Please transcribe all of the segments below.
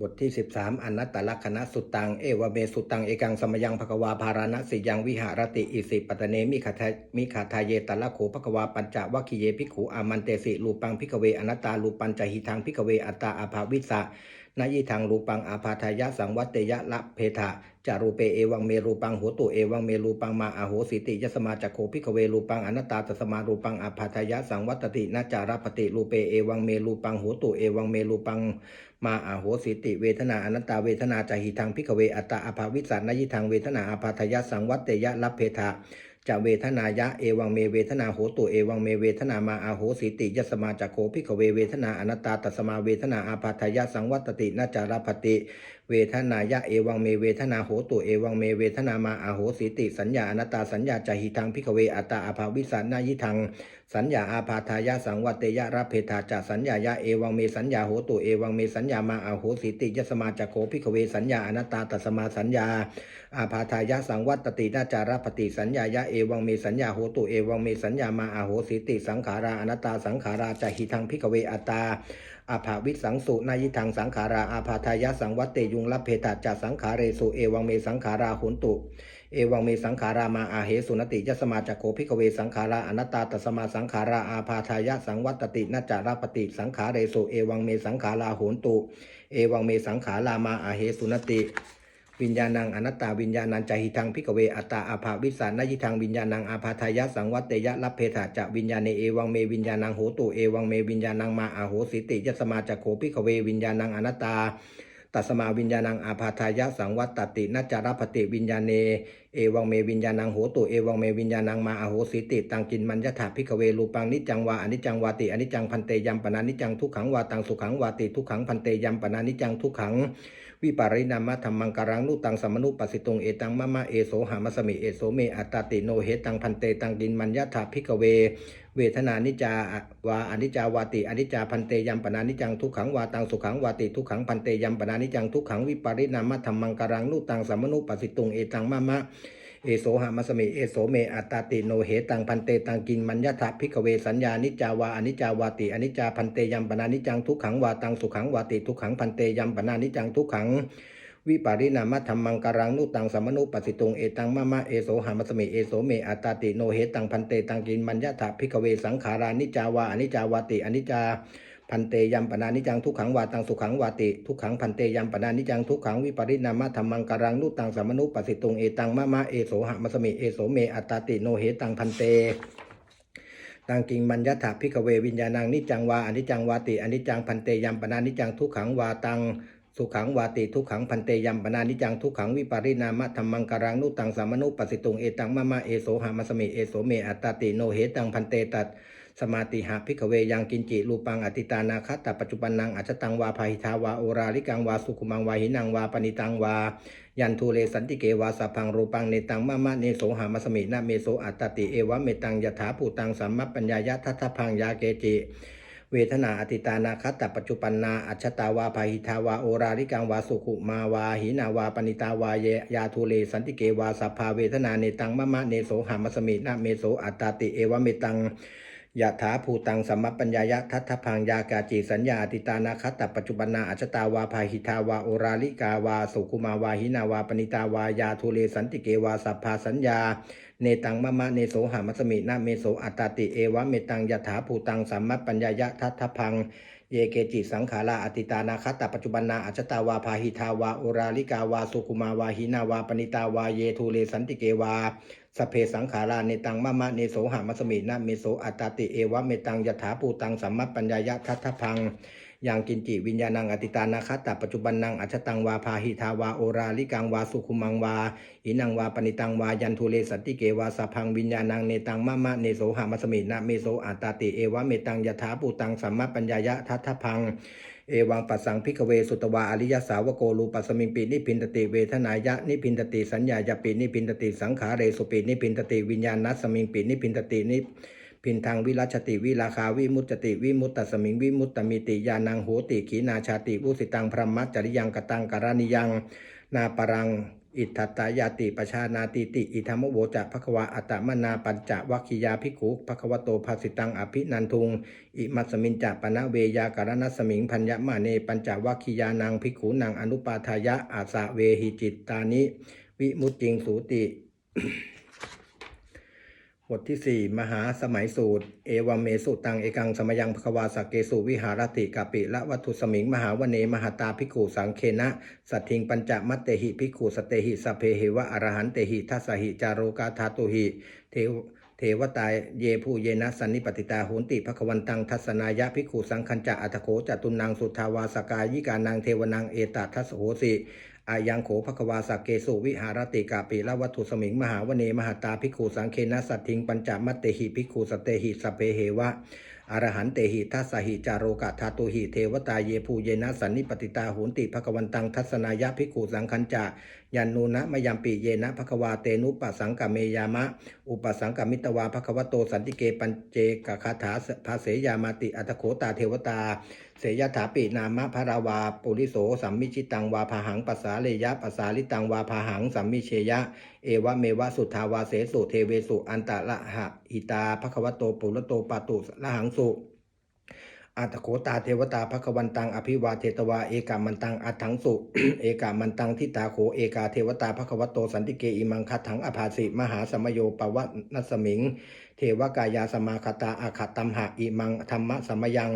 บทที่ 13 อนัตตลักษณะสุตตัง เอวเมสุตตัง เอกังสมยังภควาภารณสิยังวิหารติ อิสิปตเนมิขาทามิขาทาเยตละโขภควาปัญจวัคคีเยภิกขุอามันเตสิรูปังพิกเวอนัตตารูปัญจหิทังพิกเวอัตตาอาภาวิสะนายิทังรูปังอาภาทายะสังวัตเตยะละเพทะจารูเปเอวังเมรูปังโหตุเอวังเมรูปังมาอาโหสิติยสมาจักโคพิกเวรูปังอนัตตาตสมารูปังอาภาทายะสังวัตตินาจารปติรูเปเอวังเมรูปังโหตุเอวังเมรูปัง มาอาโหสิติเวทนาอนัตตาเวทนาจหิทังพิกเวอัตตาอภาวิสันยิทังเวทนาอภาทยสังวัตเตยะลับเพทะจะเวทนายะเอวังเมเวทนาโหตุเอวังเมเวทนามาอาโหสิติยสมาจักโคพิกเวเวทนาอนัตตาตัสมาเวทนาอาภาทยสังวัตตินาจารปติเวทนายะเอวังเมเวทนาโหตุเอวังเมเวทนามาอาโหสิติ สัญญาอนัตตาสัญญาจหิทังพิกเวอัตตาอภาวิสันยิทัง สัญญาอาพาทายะสังวัตเตยะรับเพทาจะสัญญายะเอวังเมสัญญาโหตุเอวังเมสัญญามาอาโหสิติยสมาจโคพิกเวสัญญาอนัตตาตัสมาสัญญา อาพาทายะสังวัตตินาจารปฏิสัญญายะเอวังเมสัญญาโหตุเอวังเมสัญญามาอาโหสิติ สังขาราอนัตตาสังขาราจหิทังพิกเวอัตตา อาภาวิสังสุนายิทังสังขาราอาภาทายะสังวัตเตยุงรับเพตาจะสังขาเรสุเอวังเมสังขาราหุนตุ เอวังเมสังขารามาอาเหสุนติยสมาจักโคพิกเวสังขาราอนัตตาตัสมาสังขาราอาพาทายะสังวัตตินาจารปฏิสังขาเรสุเอวังเมสังขาราโหนตุ เอวังเมสังขารามาอาเหสุนติ วิญญาณังอนัตตาวิญญาณังจหิทังพิกเวอัตตาอาภาวิสานยิทังวิญญาณังอาภาทายะสังวัตเตยะลัพเพทาจะวิญญาณเอวังเมวิญญาณังโหตุเอวังเมวิญญาณังมาอาโหสิติยสมาจักโคพิกเววิญญาณังอนัตตาตัสมาวิญญาณังอาภาทายะสังวัตตินาจารปฏิวิญญาณเน เอวังเมวิญญาณังโหตุเอวังเมวิญญาณังมาอาโหสิติ ตังกินมัญญถาพิกเวรูปังนิจังวาอนิจังวาติอนิจังพันเตยัมปนานิจังทุกขังวาตังสุขังวาติทุกขังพันเตยัมปนานิจจังทุกขัง วิปาริณามะธรรมังการังนุตังสมนุปัสสิตุงเอตังมะมะเอโสหามัสมิเอโสเมอัตตาติโนเหตังพันเตตังดินมัญญาถาพิกเว เวทนานิจาวาอนิจาวาติอนิจาพันเตยัมปนานิจังทุกขังวาตังสุขังวาติทุกขังพันเตยัมปนานิจังทุกขังวิปาริณามะธรรมังการังนุตังสมนุปัสสิตุงเอตังมะมะ เอโสหามัสมิเอโสเมอัตตาติโนเหตังพันเตตังกินมัญญาถาพิกเวสัญญานิจาวาอนิจาวาติอนิจาพันเตยัมปนานิจังทุกขังวาตังสุขังวาติทุกขังพันเตยัมปนานิจังทุกขังวิปาริณามะธรรมังการังนุตังสมนุปัสสิตุงเอตังมะมะเอโสหามัสมิเอโสเมอัตตาติโนเหตังพันเตตังกินมัญญาถาพิกเวสังขารานิจาวาอนิจาวาติอนิจจา พันเตยัมปนานิจังทุกขังวาตังสุขังวาติทุกขังพันเตยัมปนานิจังทุกขังวิปริณามะธรรมังการังนุตังสมนุปัสสิตุงเอตังมะมะเอโสหะมัสมิเอโสเมอัตตาติโนเหตังพันเตตังกิงมัญญถาพิกเววิญญาณังนิจังวาอนิจังวาติอนิจังพันเตยัมปนานิจังทุกขังวาตังสุขังวาติทุกขังพันเตยัมปนานิจังทุกขังวิปาริณามะธรรมังการังนุตังสมนุปัสสิตุงเอตังมะมะเอโสหะมัสมิเอโสเมอัตตาติโนเหตังพันเตตัด สมาติหาพิกเวยังกินจิรูปังอติตานาคตปัจจุบันนังอัจจตังวาภาหิทาวาโอราลิกังวาสุขุมังวาหินังวาปณิตังวา ยันทูเลสันติเกวาสัพพังรูปังเนตังมะมะเนโสหามัสมินะเมโสอัตติเอวะเมตังยถาภูตังสัมมปัญญายะทัทธพังยาเกจิเวทนาอติตานาคตปัจจุปันนาอัจฉตาวาภาหิทาวาโอราลิกังวาสุขุมาวาหินาวาปณิตาวาเยยาทูเลสันติเกวาสัพพาเวทนาเนตังมะมะเนโสหามัสมินะเมโสอัตตติเอวะเมตัง ยะถาภูตังสัมมปัญญายะทัตพังยากาจิสัญญาติตานาคตปัจจุบันนาอัจจตาวาภาหิทาวาโอราลิกาวาสุคุมาวาหินาวาปณิตาวายาทุเลสันติเกวาสัพพาสัญญา เนตังมะมะเนโสหามัสมินาเมโสอัตติเอวะเมตังยะถาภูตังสัมมปัญญายะทัตพัง เยเกจิสังขาราอติตานาคตปัจจุบันนาอัจตาวาพาหิทาวาโอราลิกาวาสุคุมาวาหินาวาปณิตาวาเยทูเลสันติเกวาสเพสังขาราเนตังมะมะเนโสหามัสมินะเมโสอัตติเอวะเมตังยถาปูตังสัมมปัญญายะทัตถพัง ยังกินจิวิญญาณังอติตานาคตปัจจุบันนังอัจฉตังวาพาหิทาวาโอราลิกังวาสุขุมังวาอินังวาปณิตังวายันทุเลสันติเกวาสพังวิญญาณังเนตังมะมะเนโสหามัสมินะเมโสอัตตาติเอวะเมตังยถาปูตังสัมมปัญญายะทัทธพังเอวังปัสสังพิกเวสุตวาอริยสาวโกรูปัสมิงปีนิพินตติเวทนายะนิพินตติสัญญายาปีนิพินตติสังขาเรสุปีนิพินตติวิญญาณนัสสมิงปีนิพินตตินิ พินทางวิรัชติวิราคาวิมุตติวิมุตตสมิงวิมุตตมิติยานังโหติขีนาชาติวุสิตังพรหมัจริยังกตังการานิยัง นาปรัง อิทธัตตายาติปชานาติติ อิธรรมโวจะภควาอัตมนาปัญจวัคคียาภิกขุภควโตภาสิตังอภินันทุง อิมัสมินจะปนะเวยาการณสมิงพัญญมาเนปัญจวัคคียานังภิกขุนังอนุปาทายะอาสะเวหิจิตตานิ วิมุตติงสูติ บทที่ 4 มหาสมัยสูตร เอวัมเมสุตังเอกังสมยังภควาสกเกสุวิหารติกาปิละวัตถุสมิง มหาวเนมหาตาภิกขุสังเคนะ สัตถิงปัญจมัตเตหิภิกขุสเตหิสเพเหวะอรหันเตหิทัสหิจาโรกาธาตุหิเทวเทวตายเยผู้เยนะสันนิปติตาโหนติภควันตังทัศนายะภิกขุสังคัญจะอัตโขจตุนังสุทาวาสกายิกานังเทวนังเอตทัสโหสิ อายังโขภควาสักเกสุวิหารติกาปิละวัตถุสมิงมหาวเนมหาตาภิกขุสังเคนะสัตถิงปัญจมัตเตหิภิกขุสเตหิสเพเหวะอรหันเตหิทัสหิจาโรกะธาตุหิเทวตาเยภูเยนะสันนิปติตาหุนติภควันตังทัศนายะภิกขุสังคัญจะยันนูนะมยัมปิเยนะภควาเตนุปสังกเมยามะ อุปสังกมิตวาภควโตสันติเกปัญเจกคาถาภาเสยามาติอัตโขตาเทวตา เสยถาปินามะพระราวาปุริโสสัมมิชิตังวาพาหังปัสสาเลยะปัสสาลิตังวาพาหังสัมมิเชยะ เอวะเมวะสุทธาวาเสสุเทเวสุอันตะละหะหิตาภควโตปุรโตปาตุละหังสุอัตโขตาเทวตาภควันตังอภิวาเทตวาเอกามันตังอัตถังสุ เอกามันตังทิตาโขเอกาเทวตาภควโตสันติเกอิมังคัตถังอภาสิมหาสมโยปวัตนัสมิง เทวกายาสมาคตาอาคตัมหะอิมังธรรมะสมยัง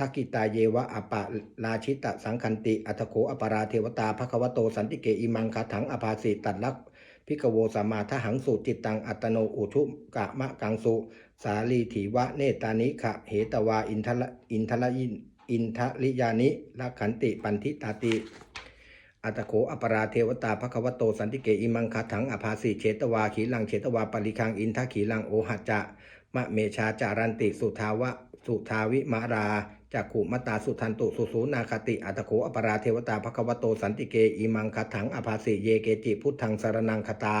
ทักิตาเยวะอปะราชิตะสังคันติ อัตโขอปราเทวตาภควโตสันติเกอิมังคัตถังอภาสิตัดลักพิกโวสมาทหังสุจิตตังอัตโนอุทุกะมะกังสุ สาลีถีวะเนตานิขะเหตวาอินทละอินทละยินอินทลิยานิละขันติปันทิตาติอัตโขอปราเทวตาภควโตสันติเกอิมังคาถังอภาสีเฉตวาขีลังเฉตวาปริคังอินทขีลังโอหัจจะมะเมชาจารันติสุทาวะสุทาวิมารา จักขุมตาสุทันตุสุสูนาคติอัตโขอปราเทวตาภควโตสันติเกอิมังคถังอภาสีเยเกจิพุทธังสารนังคตา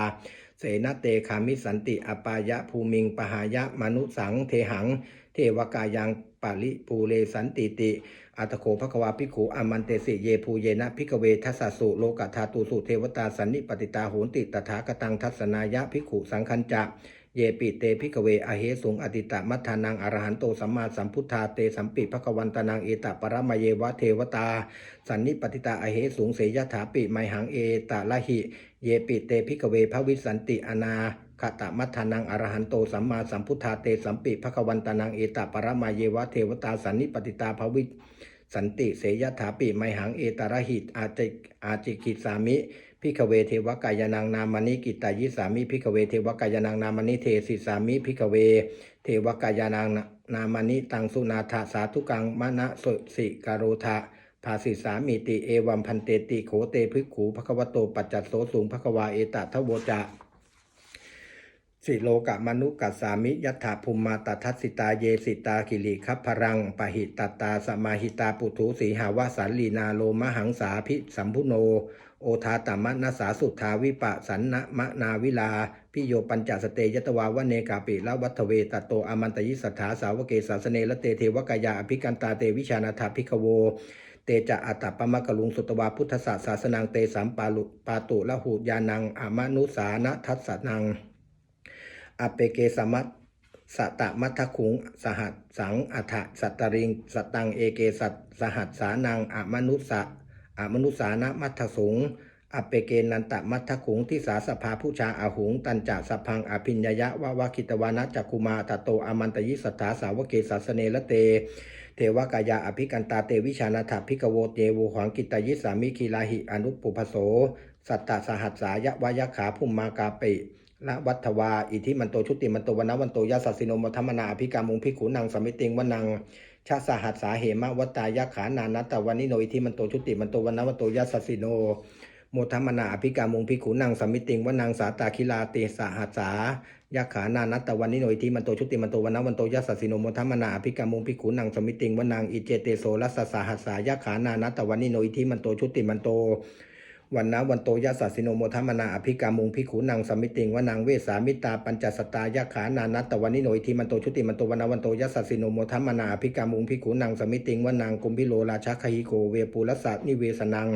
เสนาเตคามิสันติอปายะภูมิงปหายะมนุสังเทหัง เทวกายังปาลิปูเลสันติติอัตโขภควาภิกขุอามันเตสิเยภูเยนะพิกเวทัสสะสุโลกธาตุสุเทวตาสันนิปติตาโหนติตถาคตังทัศนายะภิกขุสังคัญจะ เยปิเตพิกเวอเหสุงอติตะมัทธานังอรหันโตสัมมาสัมพุทธาเตสัมปิภควันตานังเอตปรมเยวะเทวตา สันนิปติตาอเหสุงเสยถาปิไมหังเอตละหิ เยปิเตพิกเวภวิสันติอนาคตมัทธานังอรหันโตสัมมาสัมพุทธาเตสัมปิภควันตานังเอตปรมาเยวะเทวตาสันนิปติตาภวิสันติเสยถาปิไมหังเอตระหิตอาจิอาจิกิสามิ พิกเวเทวกายนางนามานิกิตายิสามิพิกเวเทวกายนางนามานิเทสิสามิพิกเว เทวกายนางนามานิตังสุนาถาสาธุกังมณะสุสิกโรธาภาสิสามิติเอวัมพันเตติโขเตภิกขูภควโตปัจจัตโสสูงภควาเอตทะโวจะ สิโลกะมนุกัสสามิยัตถาภูมิมาตทัสสิตาเยสิตาคิริคัพพรังปหิตตาสมาหิตาปุถุสีหาวาสันลีนาโลมหังสาพิสัมพุโน โอทาตมะนาสาสุทธาวิปะสันนะมะนาวิลา พิโยปัญจสเตยตวาวเนกาปิละวัตเวตโตอมันตยิสัทธาสาวเกสาสเนละเตเทวกายาอภิกันตาเตวิชานาถาภิกโวเตจะอัตตปมะกลุงสุตวาพุทธศาสาสนังเตสัมปาลุปาตุละหูยานังอามนุสานะทัสสนัง อเปเกสมัตสตมัทคุงสหัสสังอัฏฐสัตตริงสตังเอเกสัตสหัสสานังอมนุสะอมนุสานะมัทสงอเปเกนันตมัทคุงที่สาสภาผู้ชาอาหุง ตันจะสพังอภิญญยะวะวะคิตวานะจักคุมาตโตอมันตยิสัทาสาวเกสัสเนละเต เทวกายาอภิกันตาเตวิชานาถาภิกโวเตวหังกิตยิสามิคีลาหิอนุปุพโส สัตตสหัสสายะวายขาภุมมากาปิ ละวัฏวา อิทิมันโตชุติมันโตวันวันโตยาสัสสิโนมัทมนาอภิกามุงพิขุนังสมิติงวนังชาสหัสสาเหมะวัตายะขานานัตตวันิโนอิทิมันโตชุติมันโตวันวันโตยาสัสสิโนโมทัมนาอภิกามุงพิขุนังสมิติงวนังสาตาคิลาเตสหัสสายะขานานัตตวันนิโนอิทิมันโตชุติมันโตวันวันโตยาสัสสิโนโมทัมนาอภิกามุงพิขุนังสมิติงวนังอิเจเตโสรัสสหัสสายะขานานัตตวันนิโนอิทิมันโตชุติมันโต วันนะวันโตยัสสะสิโนโมทัมมนาอภิกามุงพิขูนางสมิติงวนางเวสามิตาปัญจสตายะขานานัตตวันนิโนอิทิมันโตชุติมันโตวันนะวันโตยัสสะสิโนโมทัมมนาอภิกามุงพิขูนางสมิติงวนางกุมพิโลราชคหิโกเวปุรสัตนิเวสนัง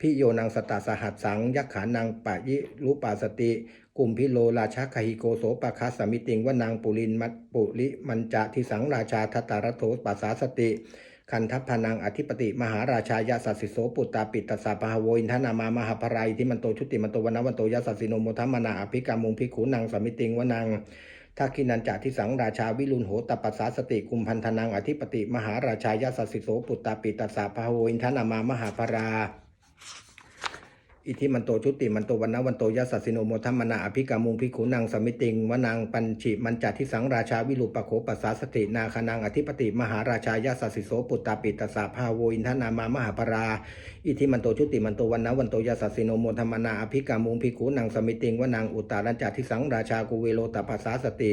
พิโยนังสตาสหัสสังยักขานังปะยิรุปาสติกุมพิโลราชคหิโกโสปะคัสสมิติงวนางปุรินมัตปุริมันจะทิสังราชาทัตตารโถปัสสาสติ คันทัพพนังอธิปติมหาราชายาสัสสิโสปุตตาปิตตสสะปหโวอินทนามามหาภรายที่มันโตชุติมันโตวันวันโตยาสัสสิโนโมทัมมนาอภิกามุงพิขูนังสมิติงวนังทักขินันจะทิสังราชาวิรุณโหตปัสสาสติกุมพันธนังอธิปติ มหาราชายาสัสสิโสปุตตาปิตตสสะปหโวอินทนามามหาภรา อิทิมันโตชุติมันโตวันนะวันโตยัสสสิโนโมทัมมนาอภิกามุงพิขุนังสมิติงวนางปัญชิมันจัดทิสังราชาวิรุปโขปัสสาสตินาคนังอธิปติมหาราชายาสัสสิโสปุตตาปิตสสะภาโวอินทนามามหาปราอิทิมันโตชุติมันโตวันนะวันโตยัสสสิโนโมทัมมนาอภิกามุงพิขุนังสมิติงวนางอุตตารัญจัดทิสังราชากุเวโลตปัสสาสติ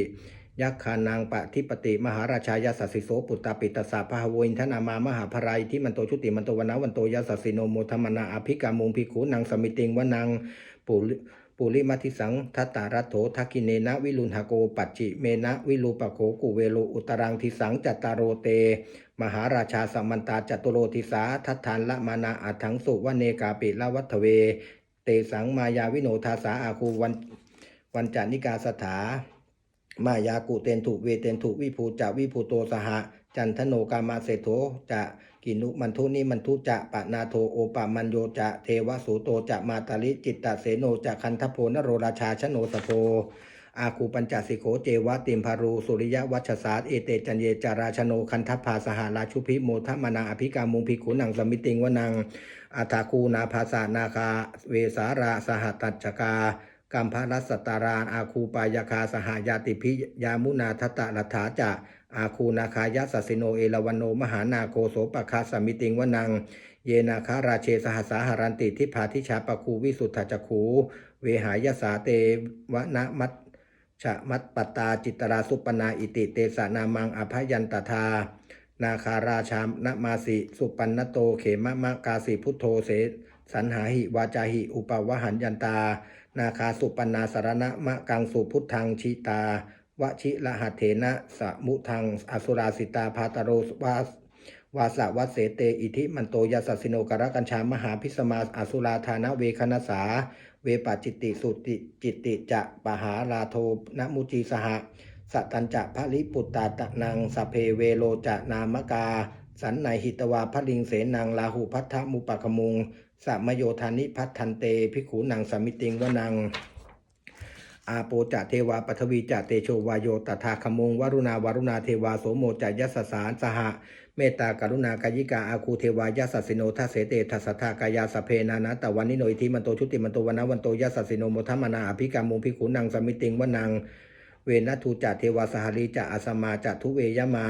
ยักขานางปะทิปติมหาราชายาสัสสิโสปุตตาปิตสสะภาโวอินทนามามหาภรายที่มันโตชุติมันโตวนนะวันโตยาสัสสิโนโมทัมมนาอภิกามุงพิขุนังสมิติงวนางปุริปุริมัทิสังทัตตารัโถทักกิเนนะวิลุณหโกปัจจิเมนะวิลูปโขกุเวโลอุตรังทิสังจัตตารโรเต มหาราชาสัมมันตาจัตุโรทิสาทัตทานละมานาอัถังสุวเนกาปิละวัฏเว เตสังมายาวิโนทาสาอาคูวันวันจานิกาสถา มายากุเตนถุเวเตนถุวิภูจะวิภูโตสหะ จันทโนกามาเศโธจะกินุมันทุนิมันทุจะปะนาโทโอปะมันโยจะเทวสุโตจะมาตาลิจิตตเสโนจะคันทโพนโรราชาชโนสโพอาคูปัญจสิโขเจวะติมพารู สุริยวัชสาสเอเตจันเยจาราชโนคันทพาสหาราชุพิโมทมนาอภิกามุงพิขุนังสมิติงวนังอาทาคูนาภาษานาคา เวสาราสหตัจกา กัมพรัสสตารานอาคูปายคาสหายาติพิยามุนาทตะรัฐาจะอาคูนาคายสัสสิโนเอลวันโนมหานาโคโสปคาสมิติงวนัง เยนาคาราเชสหสาหารันติทิพาทิชาปคูวิสุทธจักขูเวหายสาเตวนะมัตชะมัตปตาจิตราสุปนาอิติเตสานามังอภยันตทา นาคาราชามนมาสิสุปันนโตเขมะมะกาสิพุทโธเสสันหาหิวาจาหิอุปวหัญยันตา นาคาสุปันนาสารณะมะกังสุพุทธังชิตาวชิละหัตเถนะสมุทังอสุราสิตาพาตโรวาสวาสะวัสเสเต อิทิมันโตยาสัสิโนกรกัญชามหาพิสมาอสุราธานะเวคณสา เวปัจิติสุติจิตติจะปหาราโทนมุจีสหะสัตตัญจะพระลิปุตตาตะนังสเพเวโลจะนามกา สันในหิตวาพระลิงเสนังลาหูพัทธมุปะคมุง สัมโยธานิพัทธันเตภิกขุนังสมิติงวนัง อาโปจะเทวาปทวีจะเตโชวายโยตถาคมงวรุณาวรุณาเทวาโสโมจะยัสสารสหะเมตตากรุณากายิกาอาคูเทวายัสสสิโนทัสเสเตทัสสทากายาสเพนานะตะวันนิโนอิทิมันโตชุติมันโตวันวันโตยัสสสิโนโมทัมนาอภิกามุงพิขุนังสมิติงวนัง เวนัทูจะเทวาสหรีจะอาสมาจะทุเวยมา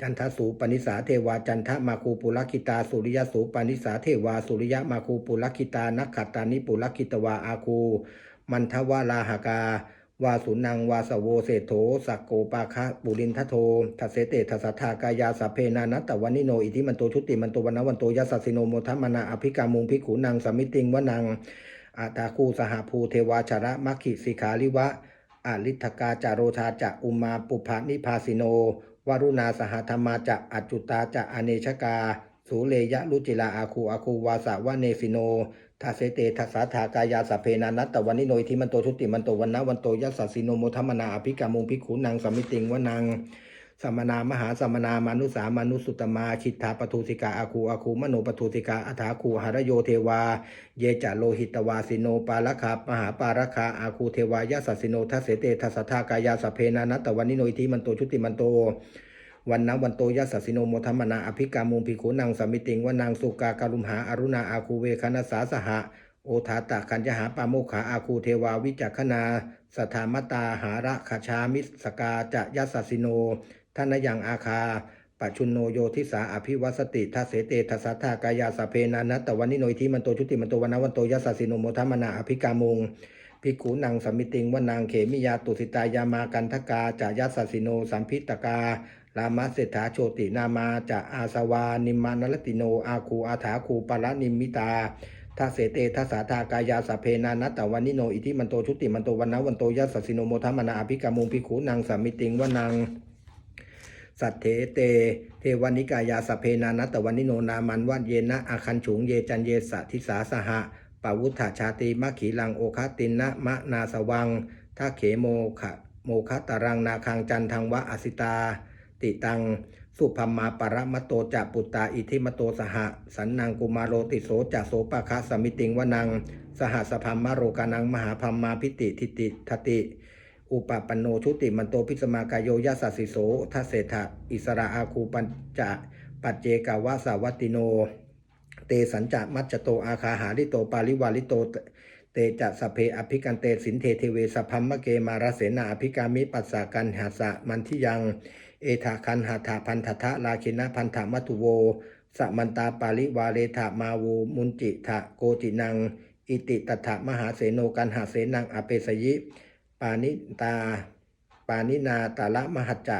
จันทสูปนิสาเทวาจันทมาคูปุลคิตาสุริยสูปนิสาเทวาสุริยมาคูปุลคิตานักขัตตานิปุลคิตวาอาคู มันทวาลาหากาวาสุนังวาสโวเศโธสักโกปาคะปุรินทโททัสเสเตทัสทากายาสัพเพนานัตตวันนิโนอิทิมันโตชุติมันโตวันนวันโตยัสสสิโนโมทัมนาอภิกามุงพิขุนังสมิติงวนังอาตาคูสหภูเทวาชระมัคคิสิขาลิวะอาลิทกาจารโรธาจะอุมาปุพานิพาสิโน วรุณาสหธรรมาจะอัจจุตาจะอเนชกา สูเลยะลุจิลาอาคูอาคูวาสาวะเนสิโนทัสเสเตทัสสาธากายาสเพนานัตตวันนิโนยทิมันโตชุติมันโตวันนะวันโตยัสสิโนโมทัมมนาอภิกามุงพิขุนังสมิติงวนัง สัมมนามหาสัมมนามานุสามานุสุตมาชิตถาปทุสิกาอาคูอาคูมโนปทุสิกาอัฐาคูหารโยเทวา เยจะโลหิตวาสิโนปาลคามหาปาลคาอาคูเทวายาสัสิโนทัสเสเตทัสทากายาสเพนานัตตวันนิโนอิทิมันโตชุติมันโตวันนะวันโตยัสสสิโนโมทัมมนาอภิกามุงพิขุนังสมิติงวนางสุกาการุมหาอรุณาอาคูเวคณสาสหะโอทาตะคัญจหาปาโมขาอาคูเทวาวิจักขณาสถามตาหาระขชามิสกาจะยัสสสิโน ท่านยังอาคาปัจชุนโนโยทิสาอภิวัสติทัเสเตทัสสทากายาสเพนานัตตวันนิโนอิทิมันโตชุติมันโตวันนะวันโตยัสสสิโนโมทัมนาอภิกามุงภิกขุนังสมมิติงวนางเขมิยาตุสิตายามากันทกาจะยัสสสิโนสัมพิตกาลามาเศรษฐาโชตินามาจะอาสวานิมานลติโนอาคูอาถาคูประนิมิตาทัสเสเตทัสาทากายาสเพนานัตตวันนิโนอิทิมันโตชุติมันโตวันนวันโตยัสสิโนโมทมนาอภิกามุงภิกขุนางสามิติงวนัง สัตเถเต เทวานิกายาสเพนานัตวันนิโนนามันวันเยนะอาคันฉุงเยจันเยสะทิสาสหะปาวุธาชาติมะขีลังโอคตินนะมะนาสวังทัเขโมขะโมคตารังนาคังจันทังวะอสิตา ติตัง สุพัมมาปรมโตจะปุตตาอิทิมโตสหะสันนังกุมารโรติโสจะโสปะคะสมิติงวนัง สหสพัมมโรกานังมหาพัมมาพิติทิติทติ อุปปันโนชุติมันโตพิสมากายโยยัสสสิโสทัเศธะอิสระอาคูปัญจะปัจเจกาวาสาวัตติโน เตสัญจะมัจจโตอาคาหาริโตปาลิวาลิโตเตจะสเพอภิกันเตสินเทเทเวสพัมมะเกมารเสนาอภิกามิปัสสากันหาสะมันทิยัง เอถาคันหาถาพันธทะลาคินะพันธมัตุโวสมันตาปาลิวาเลถามาวูมุนจิทะโกจินัง อิติตถะมหาเสโนกันหาเสนังอเปสยิ ปานิตา ปานินาตาละมหัจจะ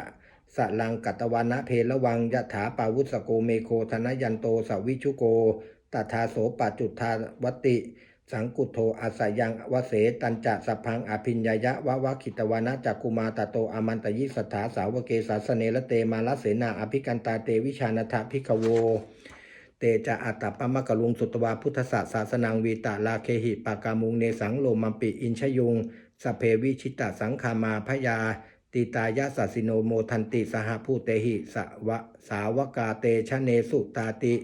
สลังกัตวานะเพละวังยะถาปาวุสโกเมโคธนยันโตสวิชุโกตถาโสปัจจุทาวติ สังกุโทอาสยังวเสตันจะสพังอภิญญายะวะวะคิตวานะจักกุมาตโตอมันตยิสถาสาวเกสาสเนละเตมาลเสนาอภิกันตาเตวิชานทะพิกโว เตจะอัตตปมะกะลุงสุตวาพุทธศาสาสนังวีตาลาเคหิปากามุงเนสังโลมัมปิอินชยุง สเพวิชิตาสังคามาพยาติตายาสัสสิโนโมทันติสหภูเตหิสวะสาวกาเตชะเนสุตาติ